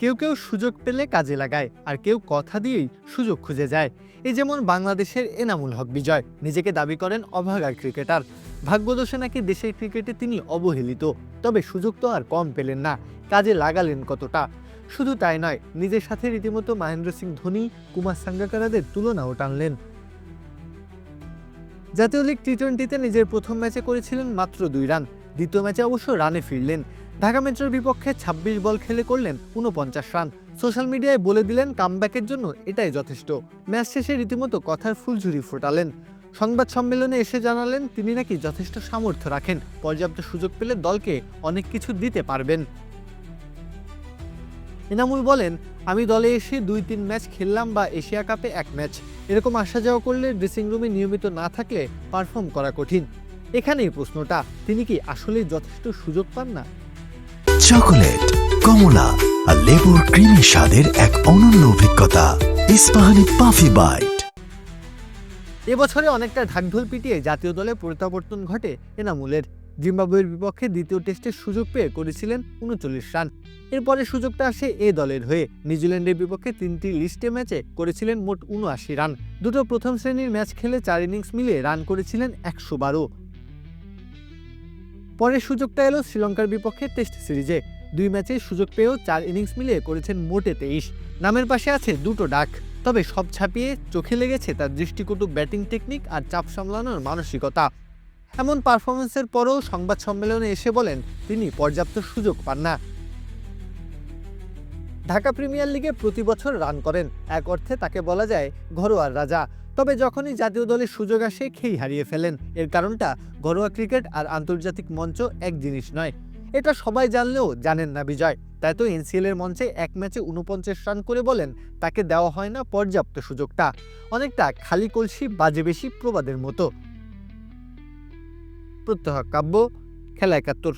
কেউ কেউ সুযোগ পেলে কাজে লাগায় আর কেউ কথা দিয়েই সুযোগ খুঁজে যায়। এই যেমন বাংলাদেশের এনামুল হক বিজয়, নিজেকে দাবি করেন অভাগা ক্রিকেটার। ভাগ্যদোষে নাকি দেশের ক্রিকেটে তিনি অবহেলিত, তবে সুযোগ তো আর কম পেলেন না, কাজে লাগালেন কতটা? শুধু তাই নয়, নিজের সাথে রীতিমতো মহেন্দ্র সিং ধোনি, কুমার সাঙ্গাকারাদের তুলনাও টানলেন। জাতীয় লিগ টি টোয়েন্টিতে নিজের প্রথম ম্যাচে করেছিলেন মাত্র দুই রান। দ্বিতীয় ম্যাচে অবশ্য রানে ফিরলেন। ঢাকা মেট্রোর বিপক্ষে ২৬ বল খেলে করলেন উনপঞ্চাশ রান। সোশ্যাল মিডিয়ায় বলে দিলেন, কামব্যাকের জন্য এটাই যথেষ্ট। ম্যাচ শেষে রীতিমতো কথার ফুলঝুরি ফোটালেন। সংবাদ সম্মেলনে এসে জানালেন, তিনি নাকি যথেষ্ট সামর্থ্য রাখেন। পর্যাপ্ত সুযোগ পেলে দলকে অনেক কিছু দিতে পারবেন। এনামুল বলেন, আমি দলে এসে দুই তিন ম্যাচ খেললাম বা এশিয়া কাপে এক ম্যাচ। এরকম আসা যাওয়া করলে ড্রেসিং রুমে নিয়মিত না থাকলে পারফর্ম করা কঠিন। এখানেই প্রশ্নটা তিনি কি আসলেই যথেষ্ট সুযোগ পান না? চকোলেট কমলা আর লেবুর ক্রিমি স্বাদের এক অনন্য অভিজ্ঞতা ইস্পাহানি পাফি বাইট। এবছরে অনেকটা ঢাকঢোল পিটিয়ে জাতীয় দলে প্রত্যাবর্তন ঘটে এনামুলের। জিম্বাবুয়ের বিপক্ষে দ্বিতীয় টেস্টের সুযোগ পেয়ে করেছিলেন উনচল্লিশ রান। এরপরে সুযোগটা আসে এ দলের হয়ে। নিউজিল্যান্ডের বিপক্ষে তিনটি লিস্টে ম্যাচে করেছিলেন মোট উনআশি রান। দুটো প্রথম শ্রেণির ম্যাচ খেলে চার ইনিংস মিলিয়ে রান করেছিলেন একশো বারো। পরের সুযোগটা এলো শ্রীলঙ্কার বিপক্ষে টেস্ট সিরিজে। দুই ম্যাচে সুযোগ পেয়েও চার ইনিংস মিলিয়ে করেছেন মোটে তেইশ। নামের পাশে আছে দুটো ডাক। তবে সব ছাপিয়ে চোখে লেগেছে তার দৃষ্টিকটু ব্যাটিং টেকনিক আর চাপ সামলানোর মানসিকতা। এমন পারফরমেন্সের পরও সংবাদ সম্মেলনে এসে বলেন, তিনি পর্যাপ্ত সুযোগ পান না। ঢাকা প্রিমিয়ার লিগে প্রতি বছর রান করেন। এক অর্থে তাকে বলা যায় ঘরোয়ার রাজা। তবে যখনই জাতীয় দলের সুযোগ আসে, খেই হারিয়ে ফেলেন। এর কারণটা ঘরোয়া ক্রিকেট আর আন্তর্জাতিক মঞ্চ এক জিনিস নয়। এটা সবাই জানলেও জানেন না বিজয়। তাই তো এনসিএল এর মঞ্চে এক ম্যাচে উনপঞ্চাশ রান করে বলেন, তাকে দেওয়া হয় না পর্যাপ্ত সুযোগটা। অনেকটা খালি কলসি, বাজে বেশি প্রবাদের মতো। প্রত্যহ কাব্য, খেলা একাত্তর।